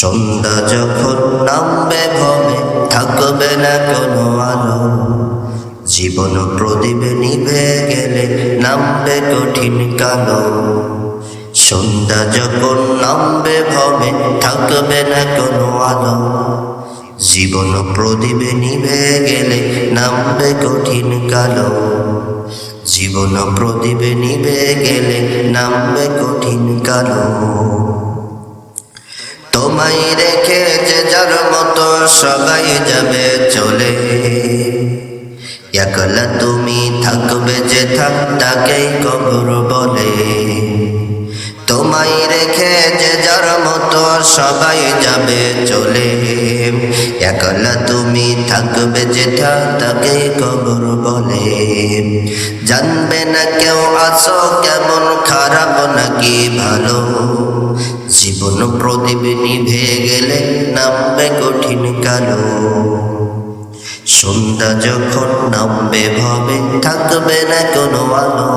সন্ধ্যা যখন নামবে ভবে থাকবে না কোনো আলো। জীবন প্রদীপ নিভে গেলে নামবে কঠিন কালো। সন্ধ্যা যখন নামবে ভবে থাকবে না কোনো আলো। জীবন প্রদীপ নিভে গেলে নামবে কঠিন কালো। জীবন প্রদীপ নিভে গেলে নামবে কঠিন কালো। তোমায় রেখে যে যার মতো সবাই যাবে চলে। একলা তুমি থাকবে যে থাক তাকেই কবর বলে। তোমায় রেখে যে যার মতো সবাই যাবে চলে। একলা তুমি থাকবে থাক তাকেই কবর বলে। জানবে না কেউ আসো কেমন, খারাপ নাকি ভালো? জীবন প্রদীপ নিভে গেলে নামবে কঠিন কালো। সন্ধ্যা যখন নামবে ভবে, থাকবে না কোনো আলো।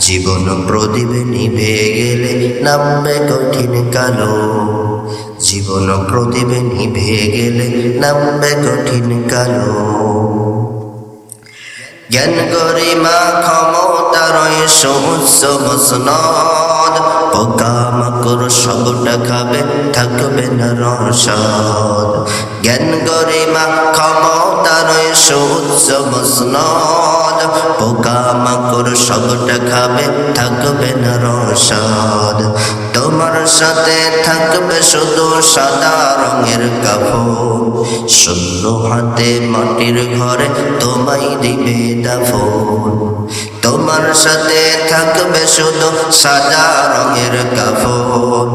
জীবন প্রদীপ নিভে গেলে নামবে কঠিন কালো। জীবন প্রদীপ নিভে গেলে নামবে কঠিন কালো। জ্ঞান গরিমা ক্ষমতার সমস্ত মসনদ পোকা মাকড় সবটা খাবে, থাকবে না রসদ। জ্ঞান গরিমা ক্ষমতার সমস্ত মসনদ পোকা মাকড় সবটা খাবে, থাকবে না রসদ। তোমার সাথে থাকবে শুধু সাদা রঙের কাপড়। শূন্য হাতে মাটির ঘরে তোমায় দিবে দাফন। তোমার সাথে থাকবে শুধু সাদা রঙের কাপড়।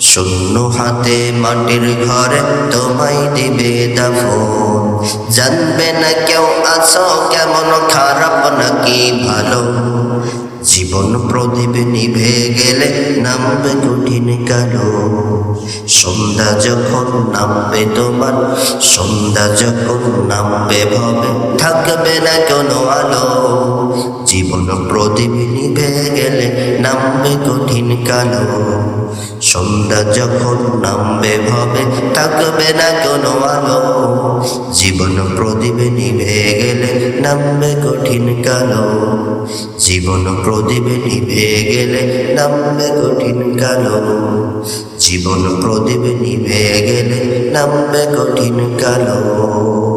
শূন্য হাতে মাটির ঘরে তোমায় দিবে দাফন। জানবে না কেউ আছো কেমন, খারাপ নাকি ভালো? জীবন প্রদীপ নিভে গেলে নামবে কঠিন কালো। সন্ধ্যা যখন নামবে তোমার, সন্ধ্যা যখন নামবে ভবে, থাকবে না কোনো আলো। জীবন প্রদীপ নিভে গেলে নামবে কঠিন কালো। সন্ধ্যা যখন নামবে, ভবে থাকবে না কোনো আলো। জীবন প্রদীপ নিভে গেলে নামবে কঠিন কালো। জীবন প্রদীপ নিভে গেলে নামবে কঠিন কালো। জীবন প্রদীপ নিভে গেলে নামবে কঠিন কালো।